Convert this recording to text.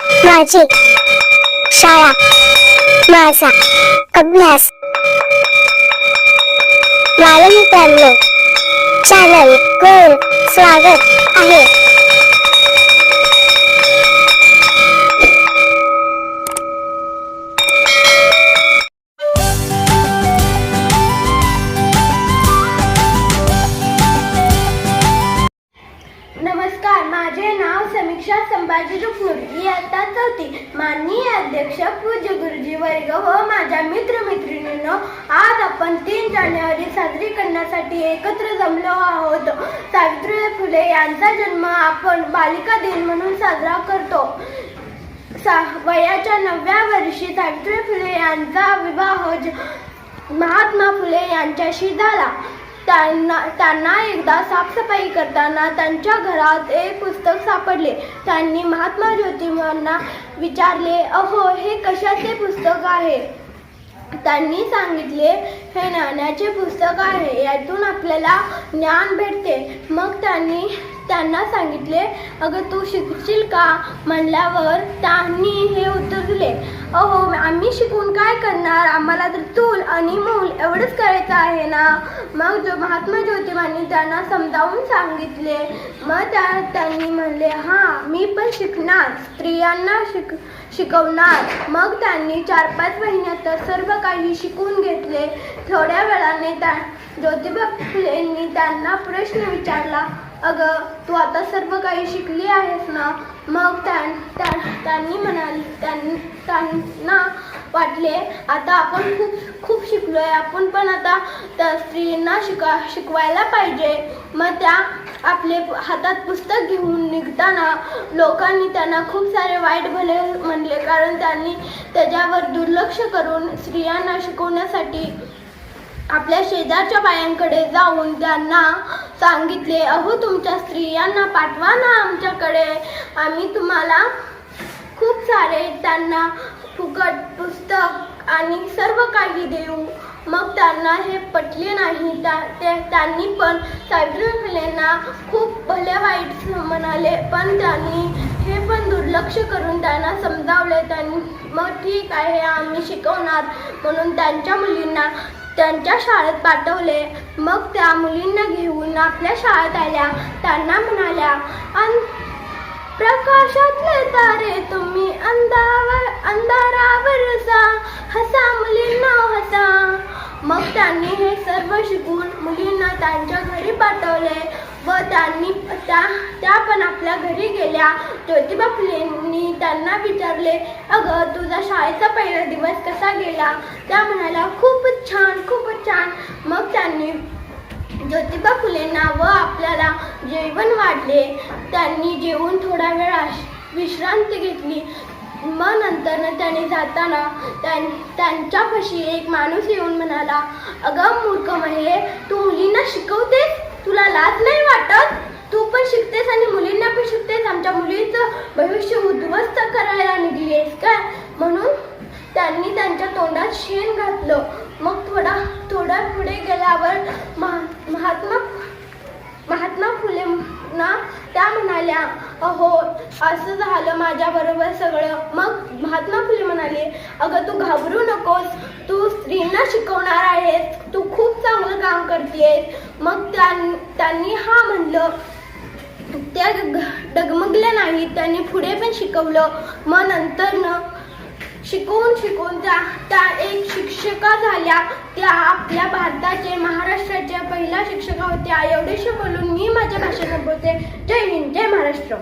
माझी शाळा माझा अभ्यास. बालमित्रांनो चॅनल गोल स्वागत आहे. समीक्षा संभाजी रुक्नुर इयत्ता चौथी माननीय अध्यक्ष पूज्य गुरुजी वर्ग व माझ्या मित्रमैत्रिणींनो आज आपण तीन जानेवारी साजरी करण्यासाठी एकत्र जमलो आहोत. सावित्रीबाई फुले यांचा जन्म आपण बालिका दिन म्हणून साजरा करतो. सा वयाच्या नवव्या वर्षी सावित्रीबाई फुले यांचा विवाह महात्मा फुले यांच्याशी झाला. त्यांना त्यांना एकदा साफसफाई करताना त्यांच्या घरात एक पुस्तक सापडले. त्यांनी महात्मा ज्योतिबांना विचारले अहो हे कशाचे पुस्तक आहे? त्यांनी सांगितले हे ज्ञानाचे पुस्तक आहे. यातून आपल्याला ज्ञान भेटते. मग त्यांनी त्यांना सांगितले अगं तू शिकशील का? म्हणल्यावर त्यांनी हे उतरले अहो आम्ही शिकून काय करणार? आम्हाला तर चूल आणि मूल एवढंच करायचं आहे ना? मग जो महात्मा ज्योतिबांनी त्यांना समजावून सांगितले मग त्या त्यांनी म्हणले हां मी पण शिकणार स्त्रियांना शिक शिकवणार. मग त्यांनी चार पाच महिन्यात सर्व काही शिकून घेतले. थोड्या वेळाने त्या ज्योतिबा फुलेंनी त्यांना प्रश्न विचारला अगं तू आता सर्व काही शिकली आहेस ना? मग त्या- त्यांनी म्हणाले त्यां- त्यांना वाटले आता आपण खूप खूप शिकलोय आपण पण आता त्या स्त्रियांना शिका शिकवायला पाहिजे. मग त्या आपले हातात पुस्तक घेऊन निघताना लोकांनी त्यांना खूप सारे वाईट भले म्हणले कारण त्यांनी त्याच्यावर दुर्लक्ष करून स्त्रियांना शिकवण्यासाठी आपल्या शेजारच्या बायांकडे जाऊन त्यांना सांगितले अहो तुमच्या स्त्रियांना पाठवा ना आमच्याकडे. आम्ही तुम्हाला खूप सारे त्यांना फुकट पुस्तक आणि सर्व काही देऊ. मग त्यांना हे पटले नाही. त्या ते- त्यांनी पण सावित्रीबाई फुलेंना खूप भले वाईट म्हणाले पण त्यांनी हे पण दुर्लक्ष करून त्यांना समजावले. त्यांनी मग ठीक आहे आम्ही शिकवणार. म्हणून त्यांच्या मुलींना त्यांच्या शाळेत पाठवले. मग त्या मुलींना घेऊन आपल्या शाळेत आल्या. त्यांना म्हणाल्या "अन- प्रकाशातले तारे तुम्ही अंधावर अंधारावर जा हसा मुलींना हसा. मग त्यांनी हे सर्व शिकून मुलींना त्यांच्या घरी पाठवले. व त्यांनी त्या त्या पण आपल्या घरी गेल्या. ज्योतिबा फुलेंनी त्यांना विचारले अगं तुझा शाळेचा पहिला दिवस कसा गेला? त्या म्हणाल्या खूपच छान खूपच छान. मग त्यांनी ज्योतिबा फुलेंना व आपल्याला जेवण वाढले. त्यांनी जेवून थोडा वेळ विश्रांती घेतली. मग नंतर त्यांनी जाताना त्यां- त्यांच्यापाशी एक माणूस येऊन म्हणाला अगं मूर्ख महिले तू मुलींना शिकवतेस? तुला लाज नाही वाटत? तू पण शिकतेस आणि मुलींना पण शिकतेस. आमच्या मुलींचं भविष्य उद्ध्वस्त करायला निघलीस काय म्हणून त्यांनी त्यांच्या तोंडात शेण घातलं. मग थोडा थोडा पुढे गेल्यावर महा- महात्मा महात्मा फुलेंना त्या म्हणाल्या अहो असं झालं माझ्या बरोबर सगळं. मग महात्मा फुले म्हणाले अगं तू घाबरू नकोस. तू स्त्रींना शिकवणार आहेस. तू खूप चांगलं काम करतेस. मग त्यां- त्यांनी हा म्हणलं त्या डगमगल्या नाहीत त्यांनी पुढे पण शिकवलं. मग नंतर न शिकवून शिकवून त्या त्या एक शिक्षिका झाल्या. त्या आपल्या भारताचे महाराष्ट्राच्या पहिल्या शिक्षका होत्या. एवढेशी बोलून मी माझ्या भाषेत बोलते. जय हिंद जय महाराष्ट्र.